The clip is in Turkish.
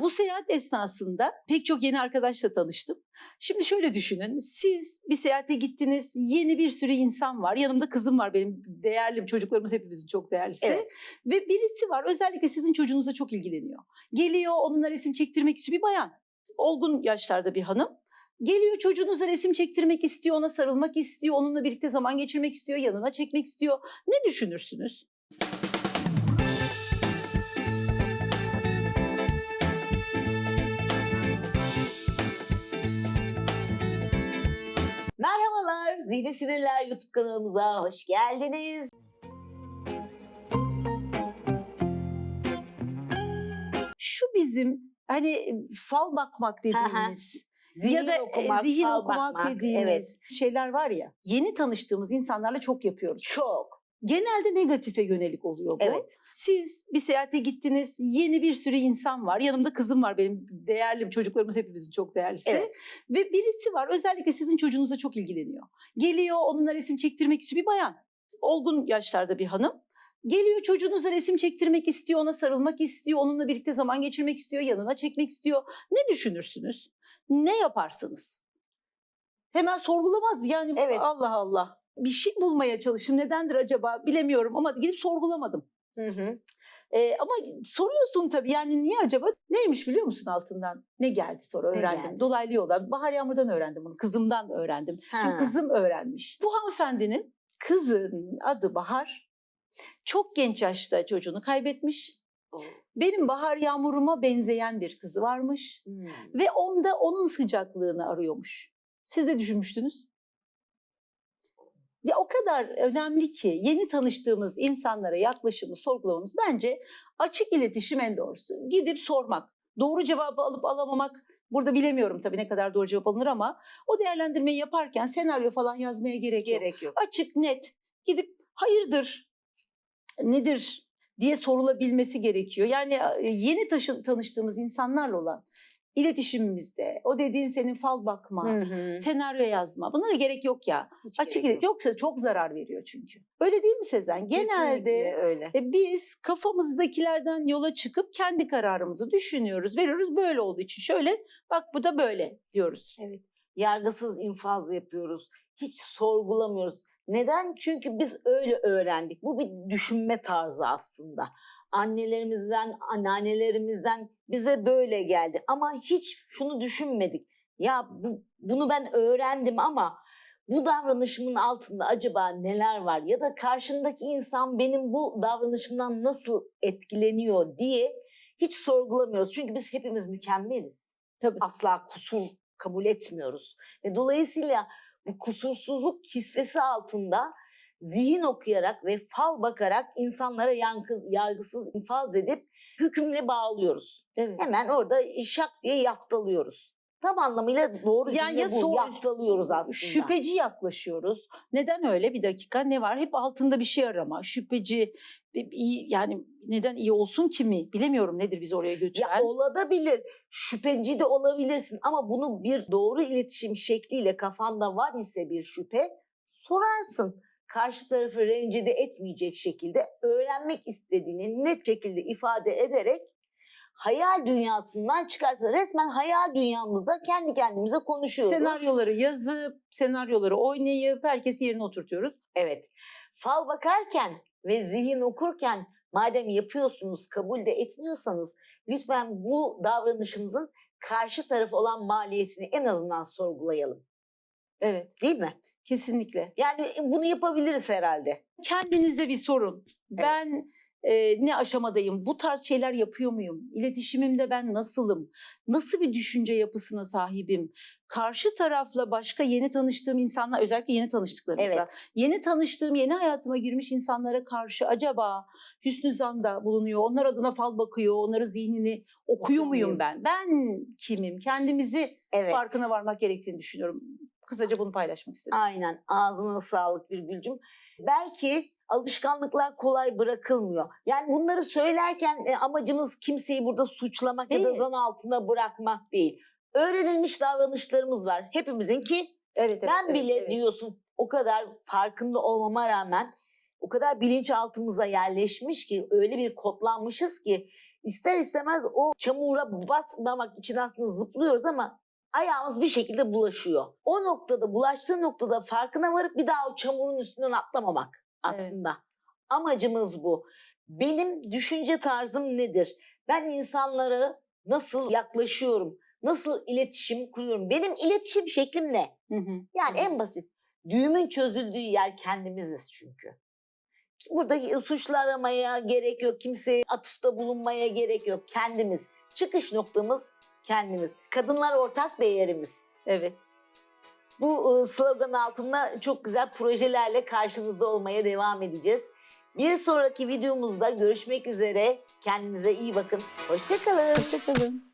Bu seyahat esnasında pek çok yeni arkadaşla tanıştım. Şimdi şöyle düşünün. Siz bir seyahate gittiniz. Yeni bir sürü insan var. Yanımda kızım var benim. Değerlim. Çocuklarımız hepimizin çok değerlisi. Evet. Ve birisi var. Özellikle sizin çocuğunuzla çok ilgileniyor. Geliyor onunla resim çektirmek istiyor. Bir bayan. Olgun yaşlarda bir hanım. Geliyor çocuğunuzla resim çektirmek istiyor, ona sarılmak istiyor, onunla birlikte zaman geçirmek istiyor, yanına çekmek istiyor. Ne düşünürsünüz? Zihni Sinirler YouTube kanalımıza hoş geldiniz. Şu bizim hani fal bakmak dediğimiz Zihin ya da e, okumak, zihin okumak bakmak, dediğimiz Evet, şeyler var ya. Yeni tanıştığımız insanlarla çok yapıyoruz. çok. Genelde negatife yönelik oluyor bu. Evet. Siz bir seyahate gittiniz, yeni bir sürü insan var. Yanımda kızım var benim değerlim. Çocuklarımız hepimizin çok değerlisi. Evet. Ve birisi var özellikle sizin çocuğunuzla çok ilgileniyor. Geliyor onunla resim çektirmek istiyor. Bir bayan. Olgun yaşlarda bir hanım. Geliyor çocuğunuzla resim çektirmek istiyor, ona sarılmak istiyor, onunla birlikte zaman geçirmek istiyor, yanına çekmek istiyor. Ne düşünürsünüz? Ne yaparsınız? Hemen sorgulamaz mı? Yani Evet. Allah Allah. Bir şey bulmaya çalıştım. Nedendir acaba bilemiyorum ama gidip sorgulamadım. Hı hı. Ee, ama soruyorsun tabii yani niye acaba? Neymiş biliyor musun altından? Ne geldi sonra Ne öğrendim. geldi? Dolaylı yoldan. Bahar Yağmur'dan öğrendim bunu. Kızımdan öğrendim. Ha. Çünkü kızım öğrenmiş. Bu hanımefendinin kızının adı Bahar. Çok genç yaşta çocuğunu kaybetmiş. Oo. Benim Bahar Yağmur'uma benzeyen bir kızı varmış. Hmm. Ve onda onun sıcaklığını arıyormuş. Siz de düşünmüştünüz. Ya o kadar önemli ki yeni tanıştığımız insanlara yaklaşımı sorgulamamız bence açık iletişim en doğrusu. Gidip sormak. Doğru cevabı alıp alamamak burada bilemiyorum tabii ne kadar doğru cevap alınır ama o değerlendirmeyi yaparken senaryo falan yazmaya gerek, yok. Gerek yok. Açık net gidip hayırdır nedir diye sorulabilmesi gerekiyor. Yani e, yeni taşı- tanıştığımız insanlarla olan iletişimimizde o dediğin senin fal bakma, Hı hı. senaryo yazma bunlara gerek yok ya. Hiç Açık gerek yok. yoksa çok zarar veriyor çünkü. Öyle değil mi Sezen? Genelde öyle. e, biz kafamızdakilerden yola çıkıp kendi kararımızı düşünüyoruz, veriyoruz. Böyle olduğu için şöyle bak bu da böyle diyoruz. Evet. Yargısız infaz yapıyoruz. Hiç sorgulamıyoruz. Neden? Çünkü biz öyle öğrendik. Bu bir düşünme tarzı aslında. Annelerimizden, anneannelerimizden bize böyle geldi. Ama hiç şunu düşünmedik. Ya bu, bunu ben öğrendim ama bu davranışımın altında acaba neler var? Ya da karşımdaki insan benim bu davranışımdan nasıl etkileniyor diye hiç sorgulamıyoruz. Çünkü biz hepimiz mükemmeliz Tabii. asla kusur kabul etmiyoruz. Ve dolayısıyla kusursuzluk kisvesi altında zihin okuyarak ve fal bakarak insanlara yankı, yargısız infaz edip hükümle bağlıyoruz. Evet. Hemen orada şak diye yaftalıyoruz. Tam anlamıyla doğru Yani ya bu. Yaftalıyoruz aslında. Şüpheci yaklaşıyoruz. Neden öyle? Bir dakika ne var? Hep altında bir şey arama. Şüpheci iyi yani neden iyi olsun ki mi? Bilemiyorum nedir bizi oraya götüren. Ya olabilir, şüpheci de olabilirsin ama bunu bir doğru iletişim şekliyle kafanda var ise bir şüphe sorarsın. Karşı tarafı rencide etmeyecek şekilde öğrenmek istediğini net şekilde ifade ederek hayal dünyasından çıkarsa resmen hayal dünyamızda kendi kendimize konuşuyoruz. Senaryoları yazıp, senaryoları oynayıp herkesi yerine oturtuyoruz. Evet. Fal bakarken ve zihin okurken madem yapıyorsunuz, kabul de etmiyorsanız lütfen bu davranışınızın karşı taraf olan maliyetini en azından sorgulayalım. Evet, Değil mi? kesinlikle. Yani bunu yapabiliriz herhalde. Kendinizde bir sorun. Ben e, ne aşamadayım? Bu tarz şeyler yapıyor muyum? İletişimimde ben nasılım? Nasıl bir düşünce yapısına sahibim? Karşı tarafla başka yeni tanıştığım insanlar, özellikle yeni tanıştıklarımızla, Evet. yeni tanıştığım, yeni hayatıma girmiş insanlara karşı acaba hüsnü zanda bulunuyor, onlar adına fal bakıyor, onları zihnini okuyor muyum? ben? Ben kimim? Kendimizi Evet. farkına varmak gerektiğini düşünüyorum. Kısaca bunu paylaşmak istedim. Aynen. Ağzına sağlık Birgül'cüm. Belki alışkanlıklar kolay bırakılmıyor. Yani bunları söylerken e, amacımız kimseyi burada suçlamak ya da Değil. zan altında bırakmak değil. Öğrenilmiş davranışlarımız var. Hepimizin ki Evet, evet, ben evet, bile evet. diyorsun o kadar farkında olmama rağmen o kadar bilinçaltımıza yerleşmiş ki öyle bir kodlanmışız ki ister istemez o çamura basmamak için aslında zıplıyoruz ama ayağımız bir şekilde bulaşıyor. O noktada bulaştığı noktada farkına varıp bir daha o çamurun üstünden atlamamak aslında. Amacımız bu. Benim düşünce tarzım nedir? Ben insanlara nasıl yaklaşıyorum? Nasıl iletişim kuruyorum? Benim iletişim şeklim ne? Hı hı. Yani Hı. en basit. Düğümün çözüldüğü yer kendimiziz çünkü. Burada suçlu aramaya gerek yok. Kimseye atıfta bulunmaya gerek yok. Kendimiz. Çıkış noktamız kendimiz. Kadınlar ortak değerimiz. Evet. Bu e, slogan altında çok güzel projelerle karşınızda olmaya devam edeceğiz. Bir sonraki videomuzda görüşmek üzere. Kendinize iyi bakın. Hoşçakalın. Hoşçakalın.